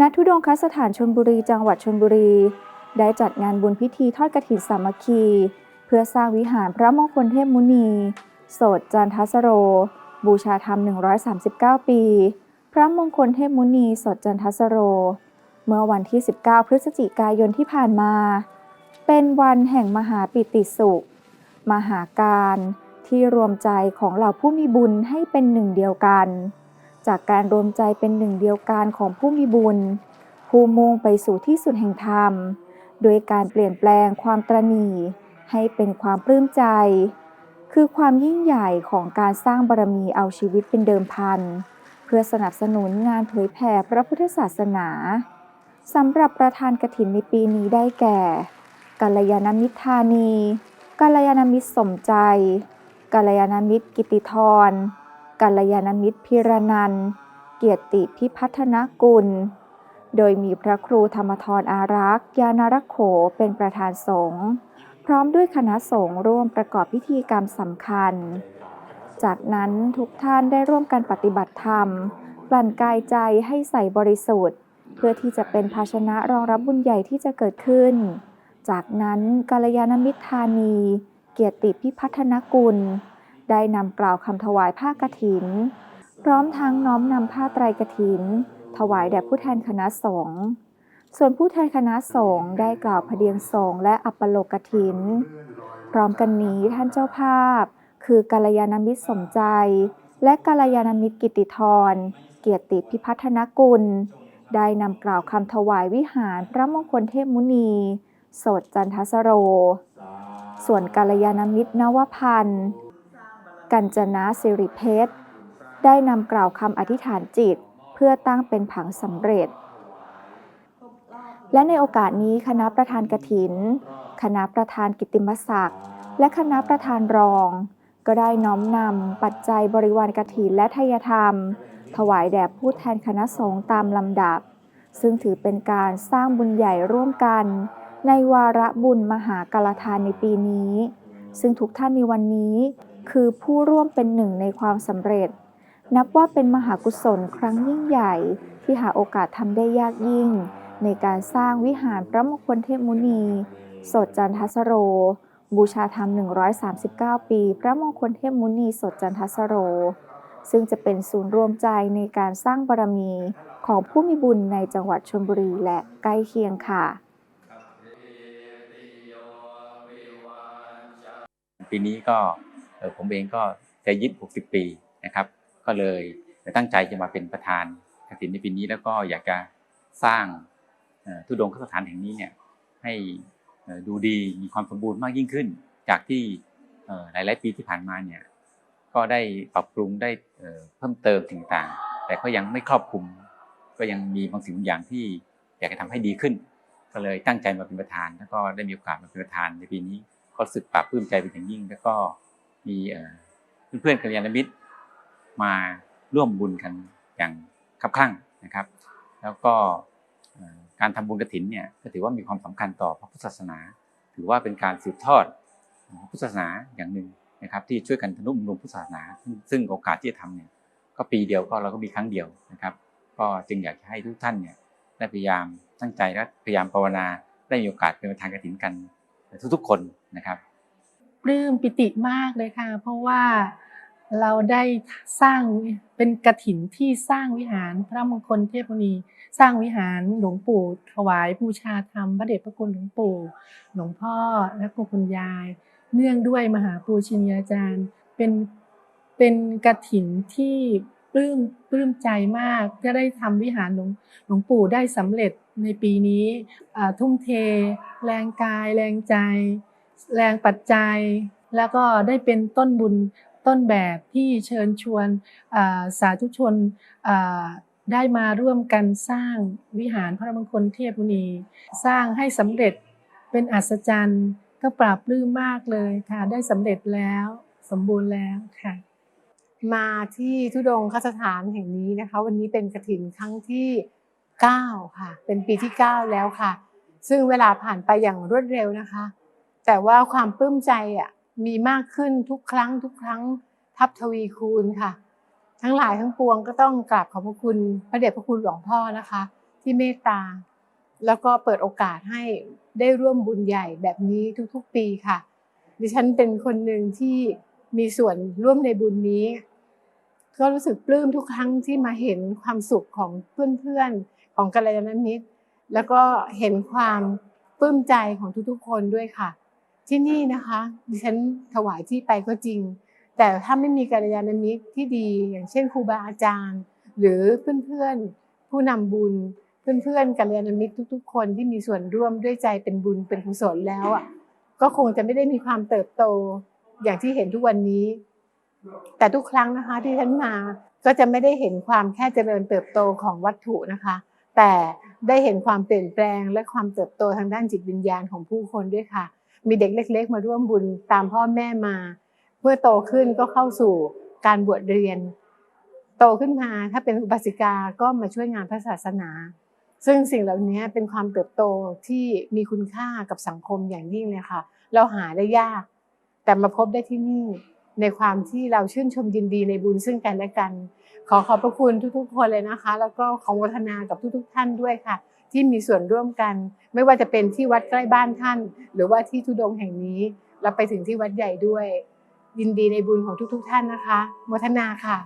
ณทุดงคสถานชนบุรีจังหวัดชนบุรี ได้จัดงานบุญพิธีทอดกฐินสามัคคี เพื่อสร้างวิหารพระมงคลเทพมุนี โสดจันทสโร บูชาธรรม 139 ปี พระมงคลเทพมุนีโสดจันทสโร เมื่อวันที่ 19 พฤศจิกายนที่ผ่านมา เป็นวันแห่งมหาปิติสุข มหาการที่รวมใจของเหล่าผู้มีบุญให้เป็นหนึ่งเดียวกัน จากการรวมใจเป็นหนึ่งเดียวกันของผู้มีบุญ ผู้มุ่งไปสู่ที่สุดแห่งธรรม โดยการเปลี่ยนแปลงความตระหนี่ให้เป็นความปลื้มใจ คือความยิ่งใหญ่ของการสร้างบารมีเอาชีวิตเป็นเดิมพัน เพื่อสนับสนุนงานเผยแผ่พระพุทธศาสนาสำหรับประธานกฐินในปีนี้ได้แก่กัลยาณมิตรธานีกัลยาณมิตรสมใจกัลยาณมิตรกิติธร กัลยาณมิตรพิรนัน เกียรติพิพัฒนกุล โดยมีพระครูธรรมทรอารักษ์ยานรักโขเป็นประธานสงฆ์พร้อมด้วยคณะสงฆ์ร่วมประกอบพิธีกรรมสำคัญ จากนั้นทุกท่านได้ร่วมกันปฏิบัติธรรม กลั่นกายใจให้ใสบริสุทธิ์ เพื่อที่จะเป็นภาชนะรองรับบุญใหญ่ที่จะเกิดขึ้น จากนั้นกาลยานมิตรธานี เกียรติพิพัฒนกุล ได้นำกล่าวคำถวายผ้ากฐิน พร้อมทั้งน้อมนำผ้าไตรกฐิน ถวายแด่ผู้แทนคณะสงฆ์ส่วนผู้แทนคณะสงฆ์ได้กล่าวพเดียงสงฆ์และอัปปโลกฐิน พร้อมกันนี้ท่านเจ้าภาพ คือกาลยานมิตรสมใจ และกาลยานมิตรกิติธร เกียรติพิพัฒนกุล ได้นำกล่าวคำถวายวิหารพระมงคลเทพมุนี โสดจันทสโร ส่วนกาลยานมิตรนวพันธ์ กัญจนาสิริเพชรได้นำกล่าวคำอธิษฐานจิต เพื่อตั้งเป็นผังสำเร็จ และในโอกาสนี้คณะประธานกฐิน คณะประธานกิติมศักดิ์ และคณะประธานรอง ก็ได้น้อมนำปัจจัยบริวารกฐินและทายธรรม ถวายแด่ผู้แทนคณะสงฆ์ตามลำดับ ซึ่งถือเป็นการสร้างบุญใหญ่ร่วมกัน ในวาระบุญมหากาลทานในปีนี้ ซึ่งทุกท่านในวันนี้ คือผู้ร่วมเป็นหนึ่งในความสำเร็จ นับว่าเป็นมหากุศลครั้งยิ่งใหญ่ที่หาโอกาสทำได้ยากยิ่ง ในการสร้างวิหารพระมงคลเทพมุนี สดจันทสโร บูชาธรรม 139 ปี พระมงคลเทพมุนีสดจันทสโร ซึ่งจะเป็นศูนย์รวมใจในการสร้างบารมีของผู้มีบุญในจังหวัดชลบุรีและใกล้เคียงค่ะปีนี้ก็ ผมเองก็จะยึด60 ปีนะครับ ก็เลยตั้งใจจะมาเป็นประธานกฐินในปีนี้แล้วก็อยากจะสร้างทุดงคสถานแห่งนี้เนี่ยให้ดูดีมีความสมบูรณ์มากยิ่งขึ้น จากที่หลาย ๆ ปีที่ผ่านมาเนี่ยก็ได้ปรับปรุงได้เพิ่มเติมต่างๆ แต่ก็ยังไม่ครอบคลุม ก็ยังมีบางสิ่งบางอย่างที่อยากจะทำให้ดีขึ้น ก็เลยตั้งใจมาเป็นประธาน แล้วก็ได้มีโอกาสมาเป็นประธานในปีนี้ ก็รู้สึกปลาบปลื้มใจเป็นอย่างยิ่ง แล้วก็ มีเอ่อเพื่อนๆกัลยาณมิตรมาร่วมบุญกันอย่างคับข้างนะครับ แล้วก็การทำบุญกฐินเนี่ยก็ถือว่ามีความสำคัญต่อพระพุทธศาสนา ถือว่าเป็นการสืบทอดพระพุทธศาสนาอย่างหนึ่งนะครับ ที่ช่วยกันทนุบำรุงพุทธศาสนา ซึ่งโอกาสที่จะทำเนี่ยก็ปีเดียวก็เราก็มีครั้งเดียวนะครับ ก็จึงอยากจะให้ทุกท่านเนี่ยได้พยายามตั้งใจและพยายามภาวนาได้มีโอกาสเป็นประธานกฐินกันทุกๆคนนะครับ ปลื้มปิติมากเลยค่ะ เพราะว่าเราได้สร้างเป็นกระถินที่สร้างวิหารพระมงคลเทพมุนีสร้างวิหารหลวงปู่ถวายบูชาธรรมพระเดชพระคุณหลวงปู่ หลวงพ่อและคุณยาย เนื่องด้วยมหาปูชินียาจารย์เป็นเป็นกระถินที่ปลื้มปลื้มใจมากจะได้ทำวิหารหลวงหลวงปู่ได้สำเร็จในปีนี้ทุ่มเท แรงกายแรงใจ แรงปัจจัย แล้วก็ได้เป็นต้นบุญต้นแบบที่เชิญชวนสาธุชนได้มาร่วมกันสร้างวิหารพระมงคลเทพมุนี สร้างให้สำเร็จเป็นอัศจรรย์ก็ปราบปลื้มมากเลยค่ะ ได้สำเร็จแล้วสมบูรณ์แล้วค่ะ มาที่ทุดงคสถานแห่งนี้นะคะ วันนี้เป็นกระถินครั้งที่ 9 ค่ะ เป็นปีที่ 9 แล้วค่ะ ซึ่งเวลาผ่านไปอย่างรวดเร็วนะคะ แต่ว่าความปลื้มใจอะมีมากขึ้นทุกครั้งทุกครั้งทับทวีคูณค่ะ ทั้งหลายทั้งปวงก็ต้องกราบขอบพระคุณพระเดชพระคุณหลวงพ่อนะคะ ที่เมตตา แล้วก็เปิดโอกาสให้ได้ร่วมบุญใหญ่แบบนี้ทุกๆปีค่ะ ดิฉันเป็นคนหนึ่งที่มีส่วนร่วมในบุญนี้ ก็รู้สึกปลื้มทุกครั้งที่มาเห็นความสุขของเพื่อนๆของกัลยาณมิตร แล้วก็เห็นความปลื้มใจของทุกๆ คนด้วยค่ะ ที่นี่นะคะดิฉันถวายที่ไปก็จริง แต่ถ้าไม่มีกัลยาณมิตรที่ดี อย่างเช่นครูบาอาจารย์ หรือเพื่อนๆผู้นำบุญ เพื่อนๆกัลยาณมิตรทุก ๆ คนที่มีส่วนร่วมด้วยใจเป็นบุญเป็นกุศลแล้วอะก็คงจะไม่ได้มีความเติบโตอย่างที่เห็นทุกวันนี้ แต่ทุกครั้งนะคะที่ฉันมาก็จะไม่ได้เห็นความแค่เจริญเติบโตของวัตถุนะคะ แต่ได้เห็นความเปลี่ยนแปลงและความเติบโตทางด้านจิตวิญญาณของผู้คนด้วยค่ะ มีเด็กเล็ก ๆ มาร่วมบุญตามพ่อแม่มา เมื่อโตขึ้นก็เข้าสู่การบวชเรียน โตขึ้นมาถ้าเป็นอุบาสิกาก็มาช่วยงานพระศาสนา ซึ่งสิ่งเหล่านี้เป็นความเติบโตที่มีคุณค่ากับสังคมอย่างยิ่งเลยค่ะ เราหาได้ยาก แต่มาพบได้ที่นี่ในความที่เราชื่นชมยินดีในบุญซึ่งกันและกัน ขอขอบพระคุณทุกๆ คนเลยนะคะ แล้วก็ขอโมทนากับทุกๆ ท่านด้วยค่ะ ที่มีส่วนร่วมกัน ไม่ว่าจะเป็นที่วัดใกล้บ้านท่าน หรือว่าที่ทุดงแห่งนี้แล้วไปถึงที่วัดใหญ่ด้วย ยินดีในบุญของทุก ๆ ท่านนะคะโมทนาค่ะ